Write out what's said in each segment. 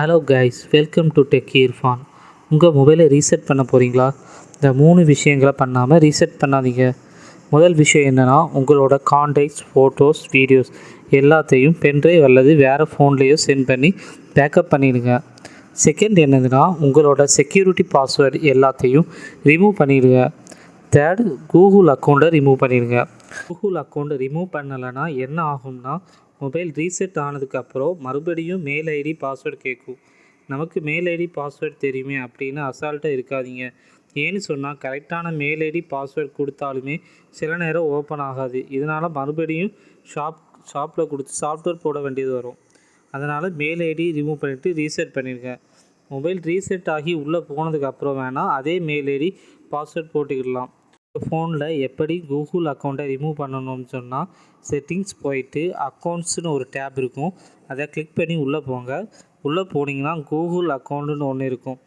Hello guys welcome to tech Irfan உங்கள் மொபைலை reset பண்ண போகிறீங்களா இந்த மூணு விஷயங்களை பண்ணாமல் ரீசெட் பண்ணாதீங்க. முதல் விஷயம் என்னென்னா உங்களோட கான்டாக்ட்ஸ் ஃபோட்டோஸ் வீடியோஸ் எல்லாத்தையும் பென்ட்ரைவ் அல்லது வேறு ஃபோன்லேயோ சென்ட் பண்ணி பேக்கப் பண்ணிடுங்க. செகண்ட் என்னதுன்னா உங்களோட செக்யூரிட்டி பாஸ்வேர்டு எல்லாத்தையும் ரிமூவ் பண்ணிடுங்க. தேர்டு கூகுள் அக்கௌண்ட்டை ரிமூவ் பண்ணிடுங்க. கூகுள் அக்கௌண்ட்டை ரிமூவ் பண்ணலைன்னா என்ன ஆகும்னா மொபைல் ரீசெட் ஆனதுக்கப்புறம் மறுபடியும் மெயில் ஐடி பாஸ்வேர்டு கேட்கும் நமக்கு மெயில் ஐடி பாஸ்வேர்டு தெரியுமே அப்படின்னு அசால்ட்டாக இருக்காதீங்க. ஏன்னு சொன்னால் கரெக்டான மெயில் ஐடி பாஸ்வேர்டு கொடுத்தாலுமே சில நேரம் ஓப்பன் ஆகாது. இதனால் மறுபடியும் ஷாப் ஷாப்பில் கொடுத்து சாஃப்ட்வேர் போட வேண்டியது வரும். அதனால் மெயில் ஐடி ரிமூவ் பண்ணிவிட்டு ரீசெட் பண்ணிடுங்க. மொபைல் ரீசெட் ஆகி உள்ளே போனதுக்கப்புறம் வேணால் அதே மெயில் ஐடி பாஸ்வேர்ட் போட்டுக்கிடலாம். ஃபோனில் எப்படி கூகுள் அக்கௌண்ட்டை ரிமூவ் பண்ணணும்னு சொன்னால் செட்டிங்ஸ் போயிட்டு அக்கௌண்ட்ஸ்னு ஒரு டேப் இருக்கும். அதை கிளிக் பண்ணி உள்ளே போங்க. உள்ளே போனீங்கன்னா கூகுள் அக்கௌண்ட்டுன்னு ஒன்று இருக்கும்.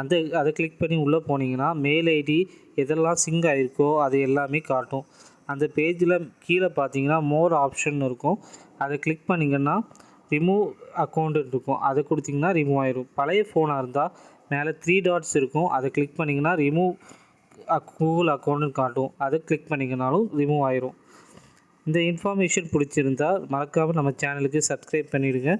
அந்த அதை கிளிக் பண்ணி உள்ளே போனீங்கன்னா மெயில் ஐடி எதெல்லாம் சிங்க் ஆகிருக்கோ அது எல்லாமே காட்டும். அந்த பேஜில் கீழே பார்த்தீங்கன்னா மோர் ஆப்ஷன் இருக்கும். அதை கிளிக் பண்ணிங்கன்னா ரிமூவ் அக்கௌண்ட் இருக்கும். அதை கொடுத்தீங்கன்னா ரிமூவ் ஆயிரும். பழைய ஃபோனாக இருந்தால் மேலே த்ரீ டாட்ஸ் இருக்கும். அதை கிளிக் பண்ணிங்கன்னா ரிமூவ் கூகுள் அக்கௌண்ட்டுன்னு காட்டும். அதை கிளிக் பண்ணிங்கனாலும் ரிமூவ் ஆயிரும். இந்த இன்ஃபர்மேஷன் பிடிச்சிருந்தா மறக்காமல் நம்ம சேனலுக்கு சப்ஸ்கிரைப் பண்ணிவிடுங்க